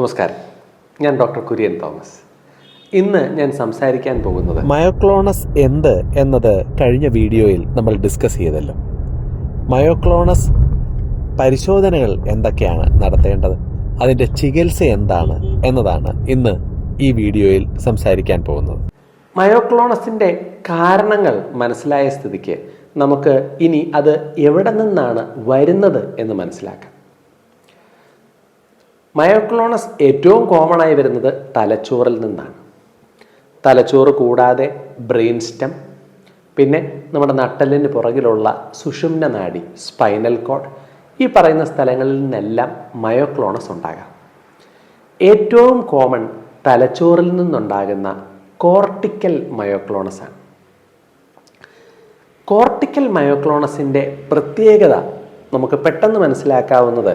നമസ്കാരം. ഞാൻ doctor Kurian Thomas. ഇന്ന് ഞാൻ സംസാരിക്കാൻ പോകുന്നത് മയോക്ലോണസ് എന്ത് എന്നത് കഴിഞ്ഞ വീഡിയോയിൽ നമ്മൾ ഡിസ്കസ് ചെയ്തല്ലോ. മയോക്ലോണസ് പരിശോധനകൾ എന്തൊക്കെയാണ് നടത്തേണ്ടത്? അതിന്റെ ചികിത്സ എന്താണ് എന്നതാണ് ഇന്ന് ഈ വീഡിയോയിൽ സംസാരിക്കാൻ പോകുന്നത്. മയോക്ലോണസിന്റെ കാരണങ്ങൾ മനസ്സിലായ സ്ഥിതിക്ക് നമുക്ക് ഇനി അത് എവിടെ നിന്നാണ് വരുന്നത് എന്ന് മനസ്സിലാക്കാം. മയോക്ലോണസ് ഏറ്റവും കോമൺ ആയി വരുന്നത് തലച്ചോറിൽ നിന്നാണ്. തലച്ചോറ് കൂടാതെ ബ്രെയിൻ സ്റ്റം പിന്നെ നമ്മുടെ നട്ടലിന് പുറകിലുള്ള സുഷുമ്ന നാഡി സ്പൈനൽ കോഡ് ഈ പറയുന്ന സ്ഥലങ്ങളിൽ നിന്നെല്ലാം മയോക്ലോണസ് ഉണ്ടാകാം. ഏറ്റവും കോമൺ തലച്ചോറിൽ നിന്നുണ്ടാകുന്ന കോർട്ടിക്കൽ മയോക്ലോണസ് ആണ്. കോർട്ടിക്കൽ മയോക്ലോണസിന്റെ പ്രത്യേകത നമുക്ക് പെട്ടെന്ന് മനസ്സിലാക്കാവുന്നത്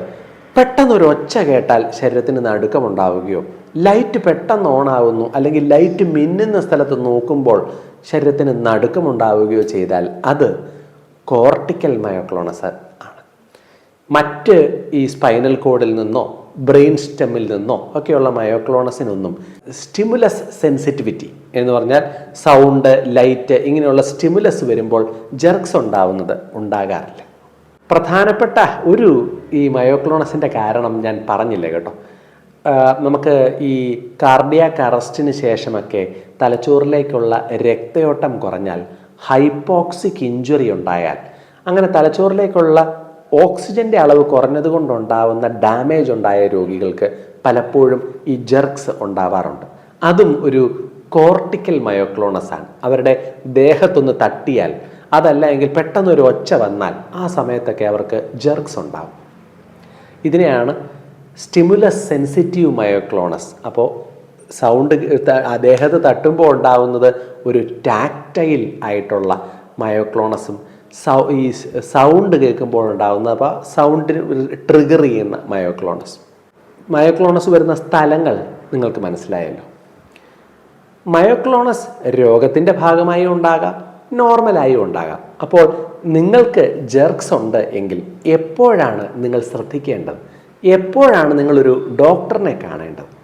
പെട്ടെന്ന് ഒരു ഒച്ച കേട്ടാൽ ശരീരത്തിന് നടുക്കമുണ്ടാവുകയോ ലൈറ്റ് പെട്ടെന്ന് ഓൺ ആവുന്നു അല്ലെങ്കിൽ ലൈറ്റ് മിന്നുന്ന സ്ഥലത്ത് നോക്കുമ്പോൾ ശരീരത്തിന് നടുക്കമുണ്ടാവുകയോ ചെയ്താൽ അത് കോർട്ടിക്കൽ മയോക്ലോണസ് ആണ്. മറ്റ് ഈ സ്പൈനൽ കോഡിൽ നിന്നോ ബ്രെയിൻ സ്റ്റെമ്മിൽ നിന്നോ ഒക്കെയുള്ള മയോക്ലോണസിനൊന്നും സ്റ്റിമുലസ് സെൻസിറ്റിവിറ്റി എന്ന് പറഞ്ഞാൽ സൗണ്ട് ലൈറ്റ് ഇങ്ങനെയുള്ള സ്റ്റിമുലസ് വരുമ്പോൾ ജെർക്സ് ഉണ്ടാവുന്നത് ഉണ്ടാകാറില്ല. പ്രധാനപ്പെട്ട ഒരു ഈ മയോക്ലോണസിന്റെ കാരണം ഞാൻ പറഞ്ഞില്ല കേട്ടോ. നമുക്ക് ഈ കാർഡിയാക് അറസ്റ്റിന് ശേഷമൊക്കെ തലച്ചോറിലേക്കുള്ള രക്തയോട്ടം കുറഞ്ഞാൽ ഹൈപ്പോക്സിക് ഇഞ്ചുറി ഉണ്ടായാൽ അങ്ങനെ തലച്ചോറിലേക്കുള്ള ഓക്സിജന്റെ അളവ് കുറഞ്ഞതുകൊണ്ടുണ്ടാവുന്ന ഡാമേജ് ഉണ്ടായ രോഗികൾക്ക് പലപ്പോഴും ഈ ജെർക്സ് ഉണ്ടാവാറുണ്ട്. അതും ഒരു കോർട്ടിക്കൽ മയോക്ലോണസ് ആണ് അവരുടെ ദേഹത്തൊന്ന് തട്ടിയാൽ അതല്ല എങ്കിൽ പെട്ടെന്ന് ഒരു ഒച്ച വന്നാൽ ആ സമയത്തൊക്കെ അവർക്ക് ജെർക്സ് ഉണ്ടാവും. ഇതിനെയാണ് സ്റ്റിമുലസ് സെൻസിറ്റീവ് മയോക്ലോണസ്. അപ്പോൾ സൗണ്ട് ദേഹത്ത് തട്ടുമ്പോൾ ഉണ്ടാവുന്നത് ഒരു ടാക്റ്റൈൽ ആയിട്ടുള്ള മയോക്ലോണസും സൗ ഈ സൗണ്ട് കേൾക്കുമ്പോൾ ഉണ്ടാകുന്ന അപ്പോൾ സൗണ്ടിന് ട്രിഗർ ചെയ്യുന്ന മയോക്ലോണസ്. മയോക്ലോണസ് വരുന്ന സ്ഥലങ്ങൾ നിങ്ങൾക്ക് മനസ്സിലായല്ലോ. മയോക്ലോണസ് രോഗത്തിന്റെ ഭാഗമായി ഉണ്ടാകാം. നോർമലായും ഉണ്ടാകാം. അപ്പോൾ നിങ്ങൾക്ക് ജെർക്സ് ഉണ്ട് എങ്കിൽ എപ്പോഴാണ് നിങ്ങൾ ശ്രദ്ധിക്കേണ്ടത്? എപ്പോഴാണ് നിങ്ങളൊരു ഡോക്ടറിനെ കാണേണ്ടത്?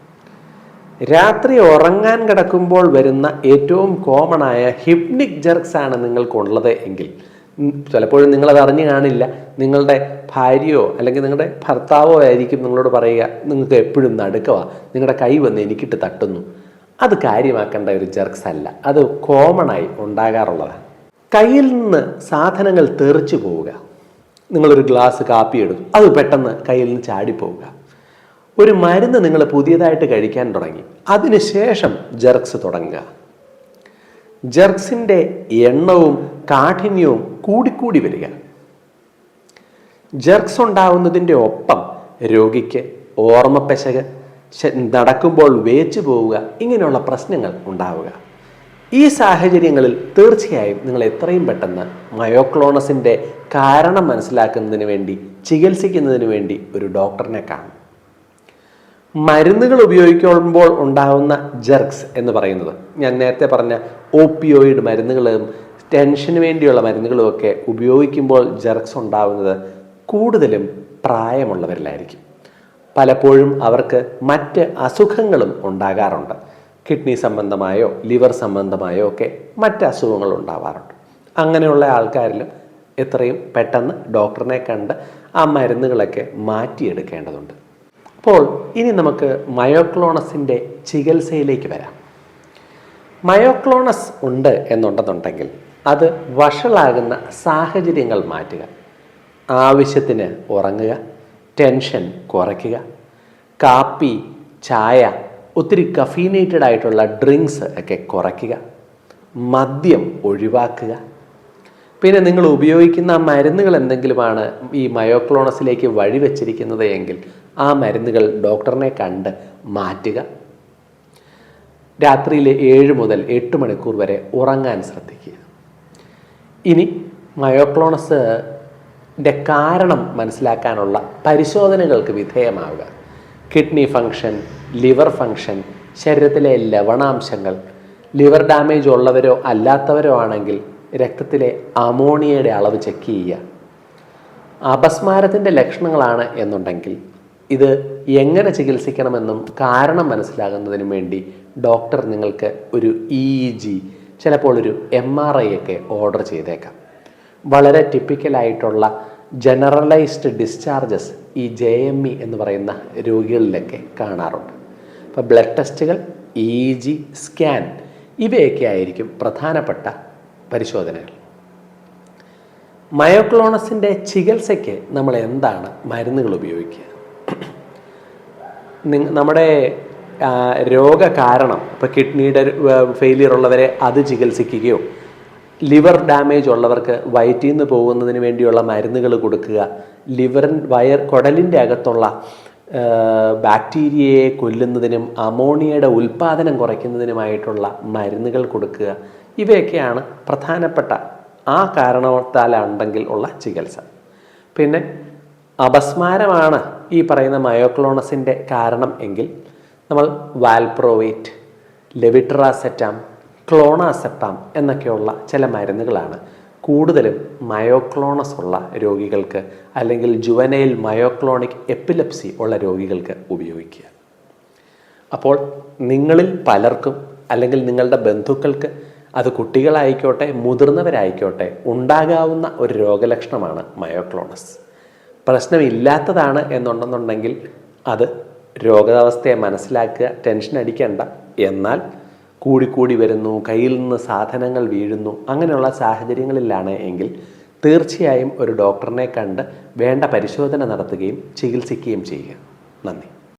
രാത്രി ഉറങ്ങാൻ കിടക്കുമ്പോൾ വരുന്ന ഏറ്റവും കോമൺ ആയ ഹിപ്നിക് ജെർക്സ് ആണ് നിങ്ങൾക്കുള്ളത് എങ്കിൽ ചിലപ്പോഴും നിങ്ങളത് അറിഞ്ഞു കാണില്ല. നിങ്ങളുടെ ഭാര്യയോ അല്ലെങ്കിൽ നിങ്ങളുടെ ഭർത്താവോ ആയിരിക്കും നിങ്ങളോട് പറയുക നിങ്ങൾക്ക് എപ്പോഴും നടുക്കവാ. നിങ്ങളുടെ കൈ വന്ന് എനിക്കിട്ട് തട്ടുന്നു. അത് കാര്യമാക്കേണ്ട ഒരു ജെർക്സ് അല്ല. അത് കോമൺ ആയി ഉണ്ടാകാറുള്ളതാണ് കയ്യിൽ നിന്ന് സാധനങ്ങൾ തെറിച്ചു പോവുക. നിങ്ങളൊരു ഗ്ലാസ് കാപ്പി എടുത്തു. അത് പെട്ടെന്ന് കയ്യിൽ നിന്ന് ചാടിപ്പോവുക ഒരു മരുന്ന് നിങ്ങൾ പുതിയതായിട്ട് കഴിക്കാൻ തുടങ്ങി. അതിനുശേഷം ജെർക്സ് തുടങ്ങുക. ജെർക്സിന്റെ എണ്ണവും കാഠിന്യവും കൂടിക്കൂടി വരിക. ജെർക്സ് ഉണ്ടാവുന്നതിന്റെ ഒപ്പം രോഗിക്ക് ഓർമ്മപ്പെശക് നടക്കുമ്പോൾ വേച്ചു പോവുക ഇങ്ങനെയുള്ള പ്രശ്നങ്ങൾ ഉണ്ടാവുക. ഈ സാഹചര്യങ്ങളിൽ തീർച്ചയായും നിങ്ങൾ എത്രയും പെട്ടെന്ന് മയോക്ലോണസിന്റെ കാരണം മനസ്സിലാക്കുന്നതിന് വേണ്ടി ചികിത്സിക്കുന്നതിന് വേണ്ടി ഒരു ഡോക്ടറിനെ കാണും. മരുന്നുകൾ ഉപയോഗിക്കുമ്പോൾ ഉണ്ടാകുന്ന ജെർക്സ് എന്ന് പറയുന്നത് ഞാൻ നേരത്തെ പറഞ്ഞ ഓപ്പിയോയിഡ് മരുന്നുകളും ടെൻഷന് വേണ്ടിയുള്ള മരുന്നുകളും ഒക്കെ ഉപയോഗിക്കുമ്പോൾ ജെർക്സ് ഉണ്ടാവുന്നത് കൂടുതലും പ്രായമുള്ളവരിലായിരിക്കും. പലപ്പോഴും അവർക്ക് മറ്റ് അസുഖങ്ങളും ഉണ്ടാകാറുണ്ട്. കിഡ്നി സംബന്ധമായോ ലിവർ സംബന്ധമായോ ഒക്കെ മറ്റ് അസുഖങ്ങൾ ഉണ്ടാവാറുണ്ട്. അങ്ങനെയുള്ള ആൾക്കാരിലും എത്രയും പെട്ടെന്ന് ഡോക്ടറിനെ കണ്ട് ആ മരുന്നുകളൊക്കെ മാറ്റിയെടുക്കേണ്ടതുണ്ട്. അപ്പോൾ ഇനി നമുക്ക് മയോക്ലോണസിന്റെ ചികിത്സയിലേക്ക് വരാം. മയോക്ലോണസ് ഉണ്ട് എന്നുണ്ടെന്നുണ്ടെങ്കിൽ അത് വഷളാകുന്ന സാഹചര്യങ്ങൾ മാറ്റുക ആവശ്യത്തിന് ഉറങ്ങുക ടെൻഷൻ കുറയ്ക്കുക. കാപ്പി ചായ ഒത്തിരി കഫീനേറ്റഡ് ആയിട്ടുള്ള ഡ്രിങ്ക്സ് ഒക്കെ കുറയ്ക്കുക. മദ്യം ഒഴിവാക്കുക. പിന്നെ നിങ്ങൾ ഉപയോഗിക്കുന്ന മരുന്നുകൾ എന്തെങ്കിലുമാണ് ഈ മയോക്ലോണസിലേക്ക് വഴിവെച്ചിരിക്കുന്നത് എങ്കിൽ ആ മരുന്നുകൾ ഡോക്ടറിനെ കണ്ട് മാറ്റുക. രാത്രിയിലെ ഏഴ് മുതൽ എട്ട് മണിക്കൂർ വരെ ഉറങ്ങാൻ ശ്രദ്ധിക്കുക. ഇനി മയോക്ലോണസിന്റെ കാരണം മനസ്സിലാക്കാനുള്ള പരിശോധനകൾക്ക് വിധേയമാവുക. കിഡ്നി ഫങ്ഷൻ ലിവർ ഫങ്ഷൻ ശരീരത്തിലെ ലവണാംശങ്ങൾ ലിവർ ഡാമേജ് ഉള്ളവരോ അല്ലാത്തവരോ ആണെങ്കിൽ രക്തത്തിലെ അമോണിയയുടെ അളവ് ചെക്ക് ചെയ്യുക. അപസ്മാരത്തിന്റെ ലക്ഷണങ്ങളാണ് എന്നുണ്ടെങ്കിൽ ഇത് എങ്ങനെ ചികിത്സിക്കണമെന്നും കാരണം മനസ്സിലാകുന്നതിനും വേണ്ടി ഡോക്ടർ നിങ്ങൾക്ക് ഒരു ഇ ജി ചിലപ്പോൾ ഒരു എം ആർ ഐ ഒക്കെ ഓർഡർ ചെയ്തേക്കാം. വളരെ ടിപ്പിക്കലായിട്ടുള്ള ജനറലൈസ്ഡ് ഡിസ്ചാർജസ് ഈ ജെ എം ഇ എന്ന് പറയുന്ന രോഗികളിലൊക്കെ കാണാറുണ്ട്. അപ്പോൾ ബ്ലഡ് ടെസ്റ്റുകൾ ഇ ജി സ്കാൻ ഇവയൊക്കെ ആയിരിക്കും പ്രധാനപ്പെട്ട പരിശോധനകൾ. മയോക്ലോണസിന്റെ ചികിത്സയ്ക്ക് നമ്മൾ എന്താണ് മരുന്നുകൾ ഉപയോഗിക്കുക? നമ്മുടെ രോഗകാരണം ഇപ്പോൾ കിഡ്നിയുടെ ഫെയിലിയർ ഉള്ളവരെ അത് ചികിത്സിക്കുകയോ ലിവർ ഡാമേജ് ഉള്ളവർക്ക് വയറ്റിൽ നിന്ന് പോകുന്നതിന് വേണ്ടിയുള്ള മരുന്നുകൾ കൊടുക്കുക. ലിവറിൻ വയർ കുടലിന്റെ അകത്തുള്ള ബാക്ടീരിയയെ കൊല്ലുന്നതിനും അമോണിയയുടെ ഉൽപ്പാദനം കുറയ്ക്കുന്നതിനുമായിട്ടുള്ള മരുന്നുകൾ കൊടുക്കുക. ഇവയൊക്കെയാണ് പ്രധാനപ്പെട്ട ആ കാരണത്താലുണ്ടെങ്കിൽ ഉള്ള ചികിത്സ. പിന്നെ അപസ്മാരമാണ് ഈ പറയുന്ന മയോക്ലോണസിന്റെ കാരണം എങ്കിൽ നമ്മൾ വാൽപ്രോവേറ്റ് ലെവിട്രാസെറ്റാം ക്ലോണാസെപ്പാം എന്നൊക്കെയുള്ള ചില മരുന്നുകളാണ്. കൂടുതലും മയോക്ലോണസ് ഉള്ള രോഗികൾക്ക് അല്ലെങ്കിൽ ജുവനൈൽ മയോക്ലോണിക് എപ്പിലെപ്സി ഉള്ള രോഗികൾക്ക് ഉപയോഗിക്കുക. അപ്പോൾ നിങ്ങളിൽ പലർക്കും അല്ലെങ്കിൽ നിങ്ങളുടെ ബന്ധുക്കൾക്ക് അത് കുട്ടികളായിക്കോട്ടെ മുതിർന്നവരായിക്കോട്ടെ ഉണ്ടാകാവുന്ന ഒരു രോഗലക്ഷണമാണ് മയോക്ലോണസ്. പ്രശ്നമില്ലാത്തതാണ് എന്നുണ്ടെന്നുണ്ടെങ്കിൽ അത് രോഗാവസ്ഥയെ മനസ്സിലാക്കുക ടെൻഷൻ അടിക്കേണ്ട. എന്നാൽ കൂടിക്കൂടി വരുന്നു കയ്യിൽ നിന്ന് സാധനങ്ങൾ വീഴുന്നു അങ്ങനെയുള്ള സാഹചര്യങ്ങളിലാണ് എങ്കിൽ തീർച്ചയായും ഒരു ഡോക്ടറിനെ കണ്ട് വേണ്ട പരിശോധന നടത്തുകയും ചികിത്സിക്കുകയും ചെയ്യുക. നന്ദി.